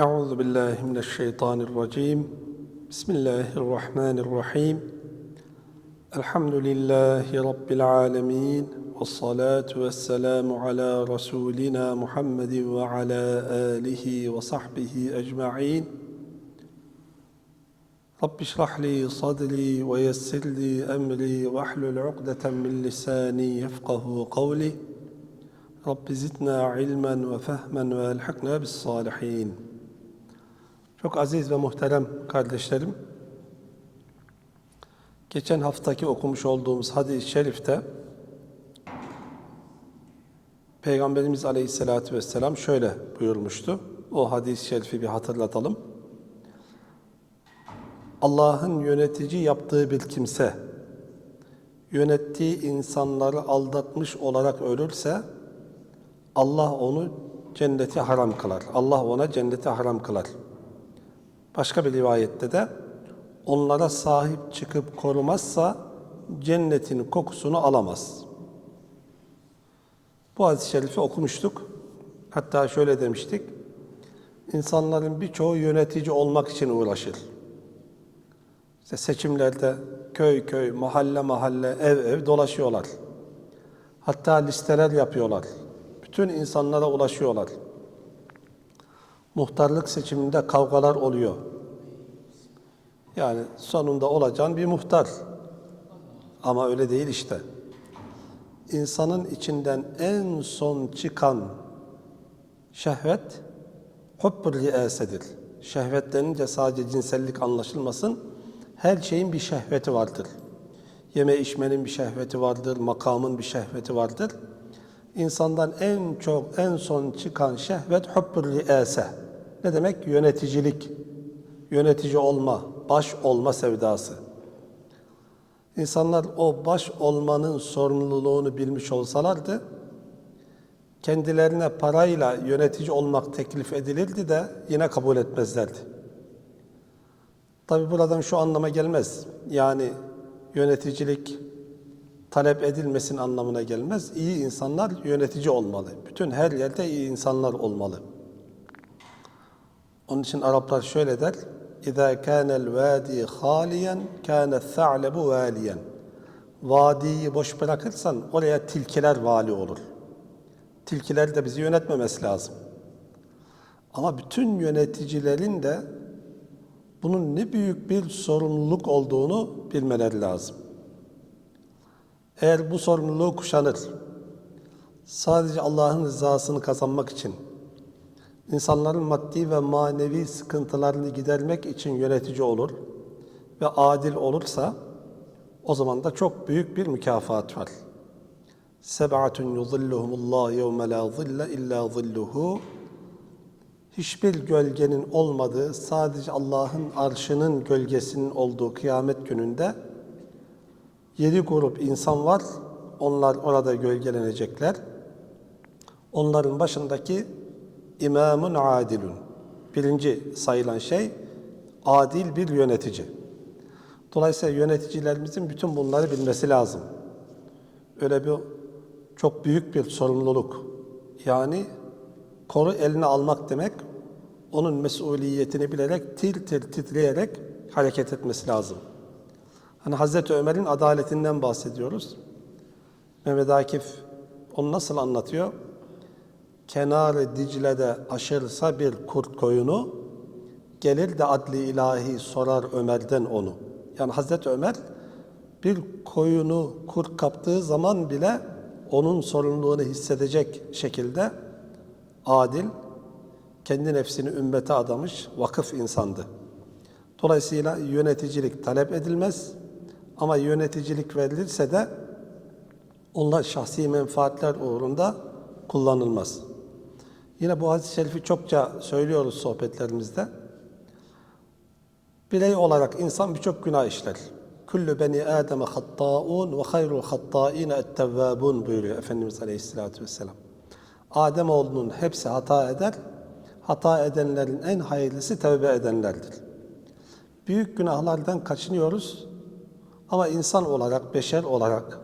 أعوذ بالله من الشيطان الرجيم. بسم الله الرحمن الرحيم. الحمد لله رب العالمين والصلاة والسلام على رسولنا محمد وعلى آله وصحبه أجمعين. رب اشرح لي صدري ويسر لي أمري واحلل عقدة من لساني يفقه قولي. رب زدنا علما وفهما وألحقنا بالصالحين. Çok aziz ve muhterem kardeşlerim, geçen haftaki okumuş olduğumuz hadis-i şerifte Peygamberimiz Aleyhisselatü Vesselam şöyle buyurmuştu. O hadis-i şerifi bir hatırlatalım. Allah'ın yönetici yaptığı bir kimse, yönettiği insanları aldatmış olarak ölürse, Allah onu cenneti haram kılar. Allah ona cenneti haram kılar. Başka bir rivayette de onlara sahip çıkıp korumazsa cennetin kokusunu alamaz. Bu hadis-i şerifi okumuştuk. Hatta şöyle demiştik. İnsanların birçoğu yönetici olmak için uğraşır. İşte seçimlerde köy köy, mahalle mahalle, ev ev dolaşıyorlar. Hatta listeler yapıyorlar. Bütün insanlara ulaşıyorlar. Muhtarlık seçiminde kavgalar oluyor. Yani sonunda olacağın bir muhtar. Ama öyle değil işte. İnsanın içinden en son çıkan şehvet hubbur riasedir. Şehvet denince sadece cinsellik anlaşılmasın. Her şeyin bir şehveti vardır. Yeme içmenin bir şehveti vardır, makamın bir şehveti vardır. İnsandan en çok, en son çıkan şehvet hubbur riase. Ne demek? Yöneticilik, yönetici olma, baş olma sevdası. İnsanlar o baş olmanın sorumluluğunu bilmiş olsalardı, kendilerine parayla yönetici olmak teklif edilirdi de yine kabul etmezlerdi. Tabi buradan şu anlama gelmez. Yani yöneticilik talep edilmesin anlamına gelmez. İyi insanlar yönetici olmalı. Bütün her yerde iyi insanlar olmalı. Onun için Araplar şöyle der. İza kana'l vadi haliyen kana tha'lebu valiyen. Vadiyi boş bırakırsan oraya tilkiler vali olur. Tilkiler de bizi yönetmemesi lazım. Ama bütün yöneticilerin de bunun ne büyük bir sorumluluk olduğunu bilmeleri lazım. Eğer bu sorumluluğu kuşanır, sadece Allah'ın rızasını kazanmak için, insanların maddi ve manevi sıkıntılarını gidermek için yönetici olur ve adil olursa, o zaman da çok büyük bir mükafat var. Seb'atun yuzilluhumullah yevme la zille illa zilluhu Hiçbir gölgenin olmadığı, sadece Allah'ın arşının gölgesinin olduğu kıyamet gününde yedi grup insan var. Onlar orada gölgelenecekler. Onların başındaki imamun adilun. Birinci sayılan şey adil bir yönetici. Dolayısıyla yöneticilerimizin bütün bunları bilmesi lazım. Öyle bir çok büyük bir sorumluluk. Yani koru eline almak demek, onun mesuliyetini bilerek, tir tir titreyerek hareket etmesi lazım. Hani Hazreti Ömer'in adaletinden bahsediyoruz. Mehmet Akif onu nasıl anlatıyor? Kenarı Dicle'de aşırsa bir kurt koyunu, gelir de adli ilahi sorar Ömer'den onu. Yani Hazreti Ömer bir koyunu kurt kaptığı zaman bile onun sorumluluğunu hissedecek şekilde adil, kendi nefsini ümmete adamış vakıf insandı. Dolayısıyla yöneticilik talep edilmez ama yöneticilik verilirse de onlar şahsi menfaatler uğrunda kullanılmaz. Yine bu hadis-i şerifi çokça söylüyoruz sohbetlerimizde. Birey olarak insan birçok günah işler. Kullu beni Adem hatta'un ve hayrul hatta'ine ettevvabun buyuruyor Efendimiz Aleyhisselatü Vesselam. Ademoğlunun hepsi hata eder. Hata edenlerin en hayırlısı tevbe edenlerdir. Büyük günahlardan kaçınıyoruz ama insan olarak, beşer olarak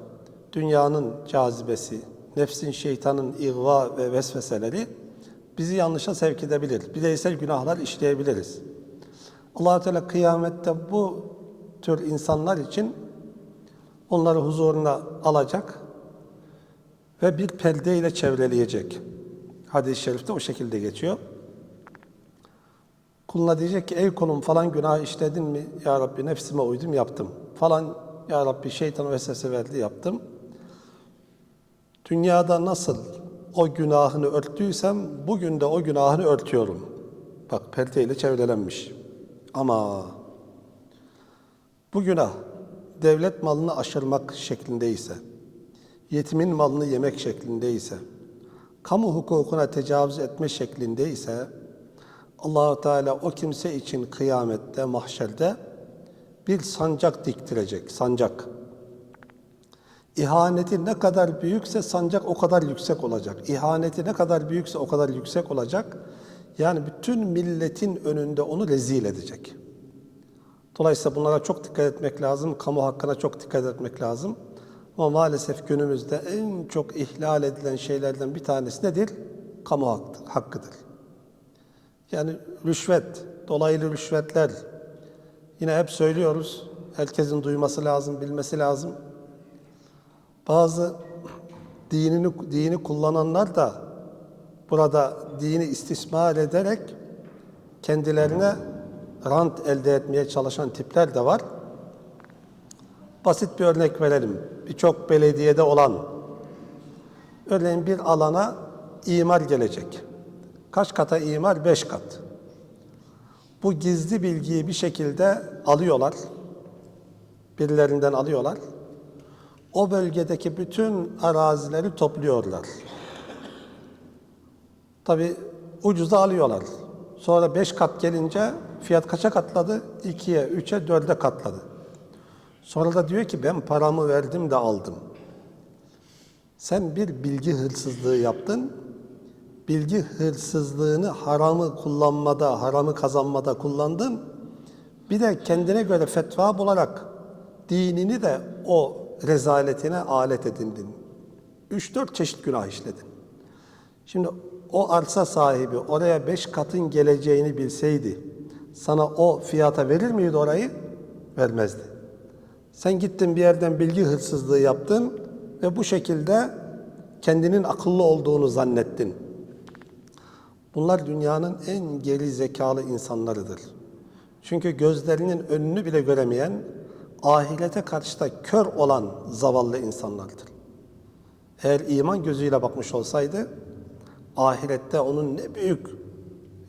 dünyanın cazibesi, nefsin şeytanın ihva ve vesveseleri bizi yanlışa sevk edebilir. Bireysel günahlar işleyebiliriz. allah Teala kıyamette bu tür insanlar için onları huzuruna alacak ve bir perde çevreleyecek. Hadis-i şerifte o şekilde geçiyor. Kuluna diyecek ki ey kulum falan günah işledin mi? Ya Rabbi nefsime uydum yaptım. Falan ya Rabbi şeytan vesvese verdi yaptım. Dünyada nasıl o günahını örttüysem bugün de o günahını örtüyorum. Bak perdeyle çevrelenmiş. Ama bu günah devlet malını aşırmak şeklindeyse, yetimin malını yemek şeklindeyse, kamu hukukuna tecavüz etme şeklindeyse Allahu Teala o kimse için kıyamette, mahşerde bir sancak diktirecek, sancak. İhaneti ne kadar büyükse sancak o kadar yüksek olacak. İhaneti ne kadar büyükse o kadar yüksek olacak. Yani bütün milletin önünde onu rezil edecek. Dolayısıyla bunlara çok dikkat etmek lazım. Kamu hakkına çok dikkat etmek lazım. Ama maalesef günümüzde en çok ihlal edilen şeylerden bir tanesi nedir? Kamu hakkıdır. Yani rüşvet, dolaylı rüşvetler. Yine hep söylüyoruz. Herkesin duyması lazım, bilmesi lazım. Bazı dinini dini kullananlar da burada dini istismar ederek kendilerine rant elde etmeye çalışan tipler de var. Basit bir örnek verelim. Birçok belediyede olan örneğin bir alana imar gelecek. Kaç kata imar? Beş kat. Bu gizli bilgiyi bir şekilde alıyorlar. Birilerinden alıyorlar. O bölgedeki bütün arazileri topluyorlar. Tabi ucuza alıyorlar. Sonra beş kat gelince fiyat kaça katladı? İkiye, üçe, dörde katladı. Sonra da diyor ki ben paramı verdim de aldım. Sen bir bilgi hırsızlığı yaptın. Bilgi hırsızlığını haramı kullanmada, haramı kazanmada kullandın. Bir de kendine göre fetva bularak dinini de o rezaletine alet edindin. Üç dört çeşit günah işledin. Şimdi o arsa sahibi oraya beş katın geleceğini bilseydi, sana o fiyata verir miydi orayı? Vermezdi. Sen gittin bir yerden bilgi hırsızlığı yaptın ve bu şekilde kendinin akıllı olduğunu zannettin. Bunlar dünyanın en geri zekalı insanlarıdır. Çünkü gözlerinin önünü bile göremeyen, ahirete karşı da kör olan zavallı insanlardır. Eğer iman gözüyle bakmış olsaydı, ahirette onun ne büyük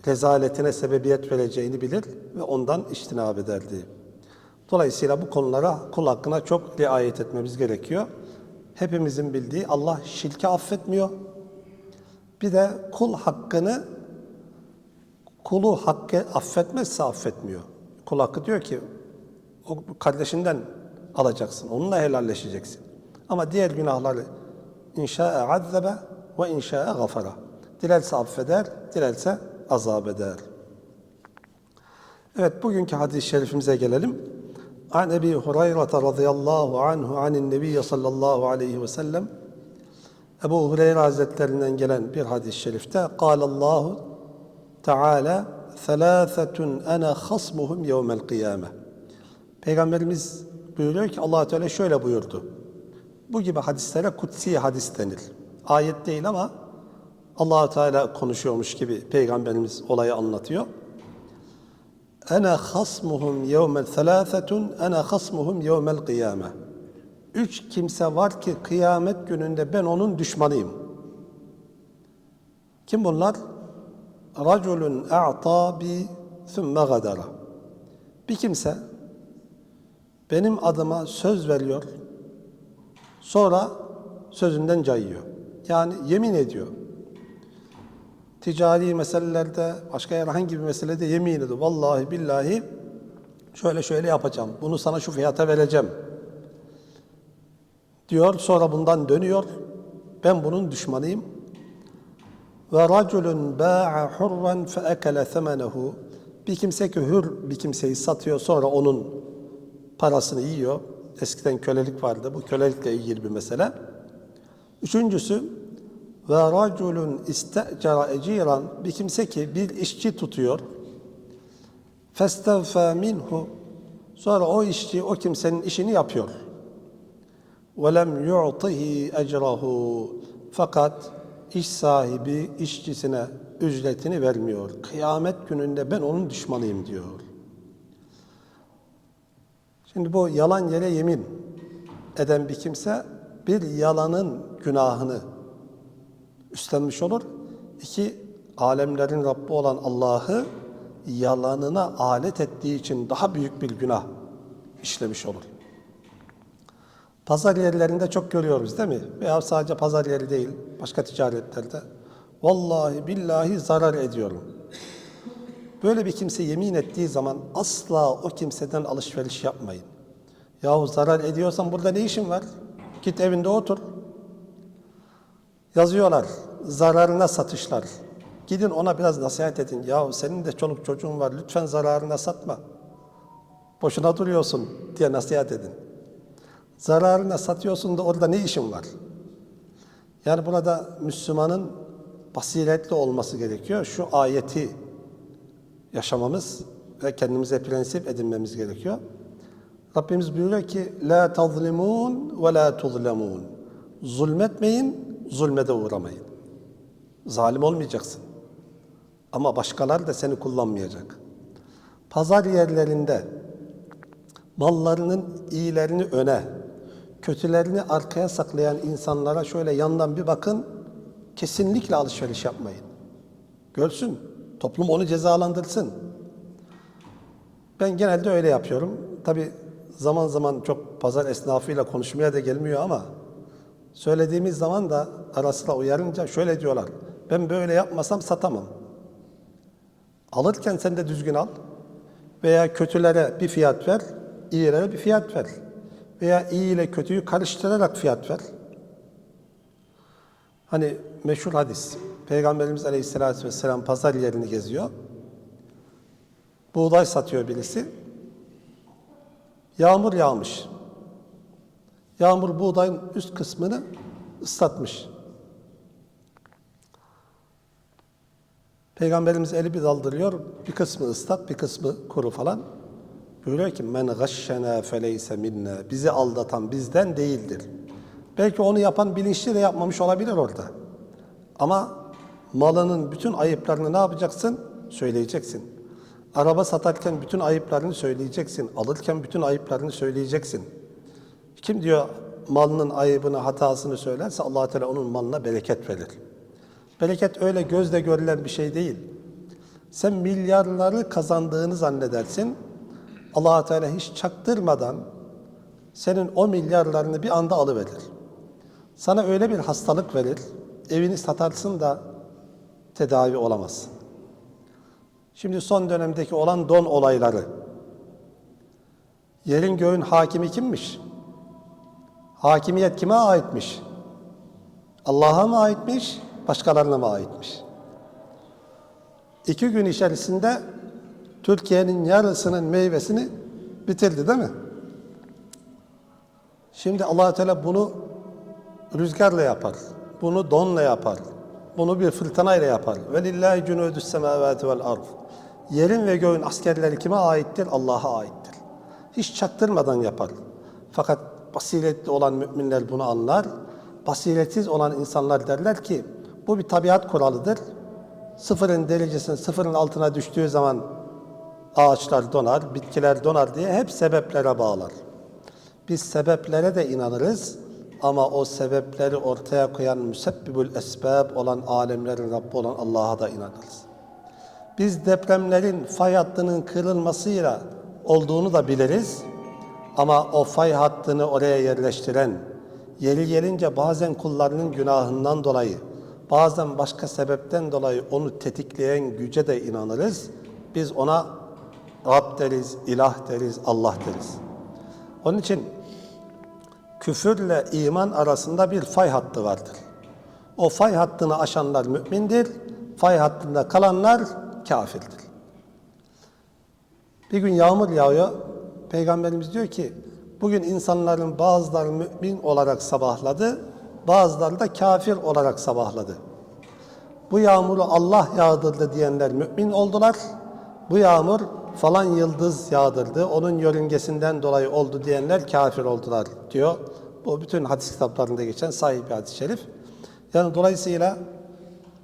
rezaletine sebebiyet vereceğini bilir ve ondan iştinab ederdi. Dolayısıyla bu konulara kul hakkına çok riayet etmemiz gerekiyor. Hepimizin bildiği Allah şirki affetmiyor. Bir de kul hakkını kulu hakkı affetmezse affetmiyor. Kul hakkı diyor ki o kardeşinden alacaksın, onunla helalleşeceksin. Ama diğer günahları inşa'e azzebe ve inşa'e gafara. Dilerse affeder, dilerse azap eder. Evet, bugünkü hadis-i şerifimize gelelim. An Ebi Hureyre radıyallahu anhu anin nebiyye sallallahu aleyhi ve sellem Ebu Hureyre Hazretlerinden gelen bir hadis-i şerifte Allahu Teala Thelâthetun ana hasmuhum yevmel kıyame Peygamberimiz buyuruyor ki allah Teala şöyle buyurdu. Bu gibi hadislere kutsi hadis denir. Ayet değil ama allah Teala konuşuyormuş gibi Peygamberimiz olayı anlatıyor. Ana hasmuhum yevmel thelâfetun ana hasmuhum yevmel kıyame. Üç kimse var ki kıyamet gününde ben onun düşmanıyım. Kim bunlar? Raculun a'ta bi thumme gadara. Bir kimse benim adıma söz veriyor, sonra sözünden cayıyor. Yani yemin ediyor. Ticari meselelerde, başka herhangi bir meselede yemin ediyor. Vallahi billahi şöyle şöyle yapacağım. Bunu sana şu fiyata vereceğim. Diyor sonra bundan dönüyor. Ben bunun düşmanıyım. Ve raculun ba'a hurran fe ekele. Bir kimse ki hür bir kimseyi satıyor sonra onun parasını yiyor. Eskiden kölelik vardı. Bu kölelikle ilgili bir mesele. Üçüncüsü ve raculun istecera eciran bir kimse ki bir işçi tutuyor. Festevfe minhu sonra o işçi o kimsenin işini yapıyor. Ve lem yu'tihi ecrahu fakat iş sahibi işçisine ücretini vermiyor. Kıyamet gününde ben onun düşmanıyım diyor. Şimdi bu yalan yere yemin eden bir kimse bir yalanın günahını üstlenmiş olur. İki, alemlerin Rabbi olan Allah'ı yalanına alet ettiği için daha büyük bir günah işlemiş olur. Pazar yerlerinde çok görüyoruz değil mi? Veya sadece pazar yeri değil, başka ticaretlerde. Vallahi billahi zarar ediyorum. Böyle bir kimse yemin ettiği zaman asla o kimseden alışveriş yapmayın. Yahu zarar ediyorsan burada ne işin var? Git evinde otur. Yazıyorlar, zararına satışlar. Gidin ona biraz nasihat edin. Yahu senin de çoluk çocuğun var, lütfen zararına satma. Boşuna duruyorsun diye nasihat edin. Zararına satıyorsun da orada ne işin var? Yani burada Müslümanın basiretli olması gerekiyor. Şu ayeti yaşamamız ve kendimize prensip edinmemiz gerekiyor. Rabbimiz buyuruyor ki la tazlimun ve la tuzlemun. Zulmetmeyin, zulmede uğramayın. Zalim olmayacaksın. Ama başkaları da seni kullanmayacak. Pazar yerlerinde mallarının iyilerini öne, kötülerini arkaya saklayan insanlara şöyle yandan bir bakın, kesinlikle alışveriş yapmayın. Görsün, toplum onu cezalandırsın. Ben genelde öyle yapıyorum. Tabi zaman zaman çok pazar esnafıyla konuşmaya da gelmiyor ama söylediğimiz zaman da ara sıra uyarınca şöyle diyorlar. Ben böyle yapmasam satamam. Alırken sen de düzgün al. Veya kötülere bir fiyat ver, iyilere bir fiyat ver. Veya iyi ile kötüyü karıştırarak fiyat ver. Hani meşhur hadis. Peygamberimiz Aleyhisselatü Vesselam pazar yerini geziyor. Buğday satıyor birisi. Yağmur yağmış. Yağmur buğdayın üst kısmını ıslatmış. Peygamberimiz eli bir daldırıyor. Bir kısmı ıslak, bir kısmı kuru falan. Buyuruyor ki men gashşena feleyse minna. Bizi aldatan bizden değildir. Belki onu yapan bilinçli de yapmamış olabilir orada. Ama malının bütün ayıplarını ne yapacaksın? Söyleyeceksin. Araba satarken bütün ayıplarını söyleyeceksin. Alırken bütün ayıplarını söyleyeceksin. Kim diyor malının ayıbını, hatasını söylerse allah Teala onun malına bereket verir. Bereket öyle gözle görülen bir şey değil. Sen milyarları kazandığını zannedersin. allah Teala hiç çaktırmadan senin o milyarlarını bir anda alıverir. Sana öyle bir hastalık verir, evini satarsın da tedavi olamazsın. Şimdi son dönemdeki olan don olayları. Yerin göğün hakimi kimmiş? Hakimiyet kime aitmiş? Allah'a mı aitmiş, başkalarına mı aitmiş? İki gün içerisinde Türkiye'nin yarısının meyvesini bitirdi değil mi? Şimdi allah Teala bunu rüzgarla yapar, bunu donla yapar, bunu bir fırtınayla yapar. Ve lillahi cunudus semavati vel ard. Yerin ve göğün askerleri kime aittir? Allah'a aittir. Hiç çaktırmadan yapar. Fakat basiretli olan müminler bunu anlar. Basiretsiz olan insanlar derler ki bu bir tabiat kuralıdır. Sıfırın derecesinin sıfırın altına düştüğü zaman ağaçlar donar, bitkiler donar diye hep sebeplere bağlar. Biz sebeplere de inanırız ama o sebepleri ortaya koyan müsebbibül esbab olan alemlerin Rabbi olan Allah'a da inanırız. Biz depremlerin fay hattının kırılmasıyla olduğunu da biliriz. Ama o fay hattını oraya yerleştiren, yeri gelince bazen kullarının günahından dolayı, bazen başka sebepten dolayı onu tetikleyen güce de inanırız. Biz ona Rab deriz, ilah deriz, Allah deriz. Onun için küfürle iman arasında bir fay hattı vardır. O fay hattını aşanlar mümindir, fay hattında kalanlar kafirdir. Bir gün yağmur yağıyor. Peygamberimiz diyor ki bugün insanların bazıları mümin olarak sabahladı, bazıları da kafir olarak sabahladı. Bu yağmuru Allah yağdırdı diyenler mümin oldular. Bu yağmur falan yıldız yağdırdı, onun yörüngesinden dolayı oldu diyenler kafir oldular diyor. Bu bütün hadis kitaplarında geçen sahih bir hadis-i şerif. Yani dolayısıyla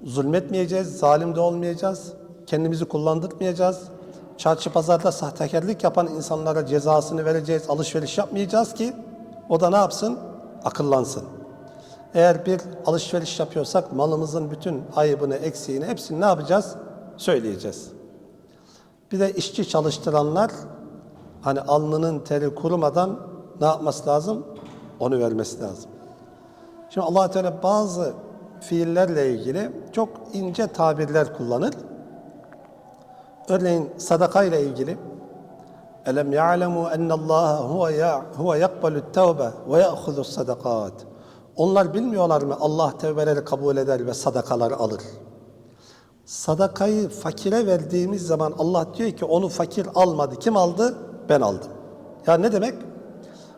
zulmetmeyeceğiz, zalim de olmayacağız, kendimizi kullandırmayacağız. Çarşı pazarda sahtekarlık yapan insanlara cezasını vereceğiz, alışveriş yapmayacağız ki o da ne yapsın? Akıllansın. Eğer bir alışveriş yapıyorsak malımızın bütün ayıbını, eksiğini hepsini ne yapacağız? Söyleyeceğiz. Bir de işçi çalıştıranlar hani alnının teri kurumadan ne yapması lazım? Onu vermesi lazım. Şimdi allah Teala bazı fiillerle ilgili çok ince tabirler kullanır. Örneğin sadaka ile ilgili Elem ya'lemu ennallaha huve ya huve yakbalu't tevbe ve ya'khudus sadakat. Onlar bilmiyorlar mı Allah tevbeleri kabul eder ve sadakaları alır. Sadakayı fakire verdiğimiz zaman Allah diyor ki onu fakir almadı. Kim aldı? Ben aldım. Ya ne demek?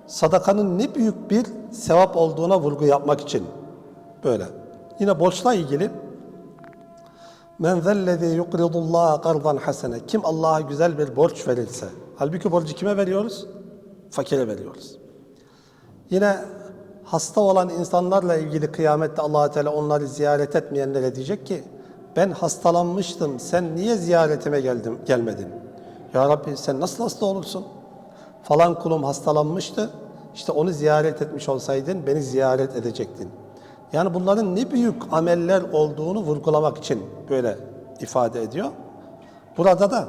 Sadakanın ne büyük bir sevap olduğuna vurgu yapmak için böyle. Yine borçla ilgili Men zellezî yukridullâhe kardan hasene. Kim Allah'a güzel bir borç verirse. Halbuki borcu kime veriyoruz? Fakire veriyoruz. Yine hasta olan insanlarla ilgili kıyamette allah Teala onları ziyaret etmeyenlere diyecek ki ben hastalanmıştım sen niye ziyaretime geldim, gelmedin? Ya Rabbi sen nasıl hasta olursun? Falan kulum hastalanmıştı. İşte onu ziyaret etmiş olsaydın beni ziyaret edecektin. Yani bunların ne büyük ameller olduğunu vurgulamak için böyle ifade ediyor. Burada da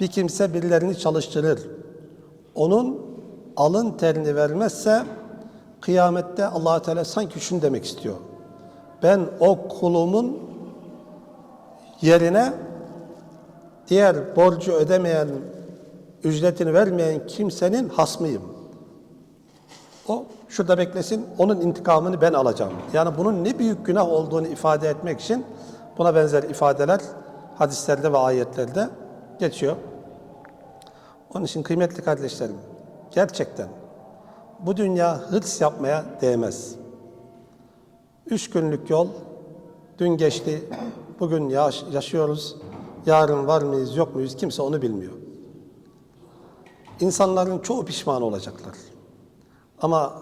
bir kimse birilerini çalıştırır. Onun alın terini vermezse kıyamette allah Teala sanki şunu demek istiyor. Ben o kulumun yerine diğer borcu ödemeyen, ücretini vermeyen kimsenin hasmıyım. O şurada beklesin, onun intikamını ben alacağım. Yani bunun ne büyük günah olduğunu ifade etmek için buna benzer ifadeler hadislerde ve ayetlerde geçiyor. Onun için kıymetli kardeşlerim, gerçekten bu dünya hırs yapmaya değmez. Üç günlük yol, dün geçti, bugün yaş- yaşıyoruz, yarın var mıyız yok muyuz kimse onu bilmiyor. İnsanların çoğu pişman olacaklar. Ama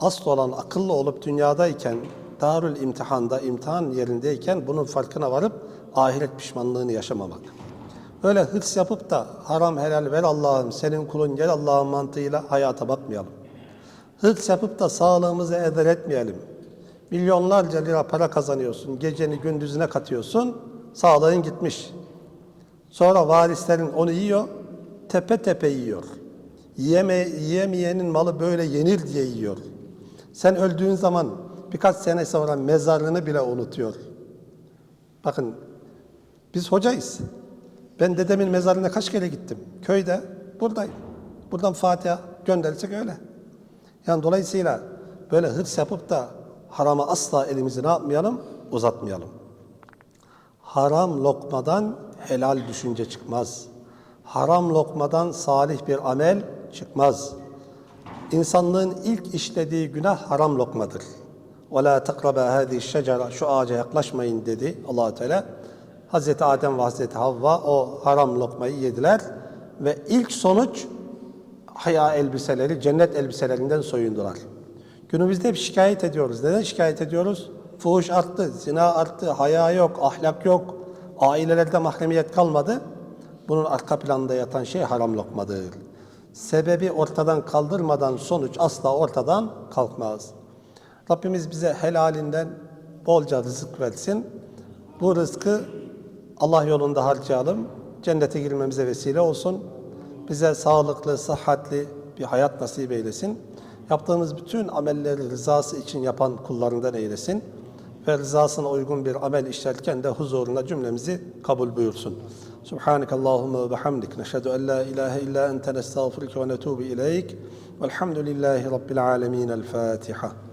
asıl olan akıllı olup dünyadayken, darül imtihanda, imtihan yerindeyken bunun farkına varıp ahiret pişmanlığını yaşamamak. Öyle hırs yapıp da haram helal ver Allah'ım senin kulun gel Allah'ın mantığıyla hayata bakmayalım. Hırs yapıp da sağlığımızı eder etmeyelim. Milyonlarca lira para kazanıyorsun, geceni gündüzüne katıyorsun, sağlığın gitmiş. Sonra varislerin onu yiyor, tepe tepe yiyor. Yiyeme, yiyemeyenin malı böyle yenir diye yiyor. Sen öldüğün zaman birkaç sene sonra mezarını bile unutuyor. Bakın biz hocayız. Ben dedemin mezarına kaç kere gittim? Köyde, buradayım. Buradan Fatiha gönderirsek öyle. Yani dolayısıyla böyle hırs yapıp da harama asla elimizi ne yapmayalım? Uzatmayalım. Haram lokmadan helal düşünce çıkmaz. Haram lokmadan salih bir amel çıkmaz. İnsanlığın ilk işlediği günah haram lokmadır. وَلَا تَقْرَبَا هَذِهِ الشَّجَرَ Şu ağaca yaklaşmayın dedi allah Teala. Hazreti Adem ve Hazreti Havva o haram lokmayı yediler ve ilk sonuç haya elbiseleri, cennet elbiselerinden soyundular. Günümüzde hep şikayet ediyoruz. Neden şikayet ediyoruz? Fuhuş arttı, zina arttı, haya yok, ahlak yok, ailelerde mahremiyet kalmadı. Bunun arka planında yatan şey haram lokmadır. Sebebi ortadan kaldırmadan sonuç asla ortadan kalkmaz. Rabbimiz bize helalinden bolca rızık versin. Bu rızkı Allah yolunda harcayalım. Cennete girmemize vesile olsun. Bize sağlıklı, sıhhatli bir hayat nasip eylesin. Yaptığımız bütün amelleri rızası için yapan kullarından eylesin. Ve rızasına uygun bir amel işlerken de huzuruna cümlemizi kabul buyursun. Subhaneke Allahümme ve bihamdik. Neşhedü en la ilahe illa ente nestağfirüke ve netubu ileyk. Velhamdülillahi Rabbil alemin. El Fatiha.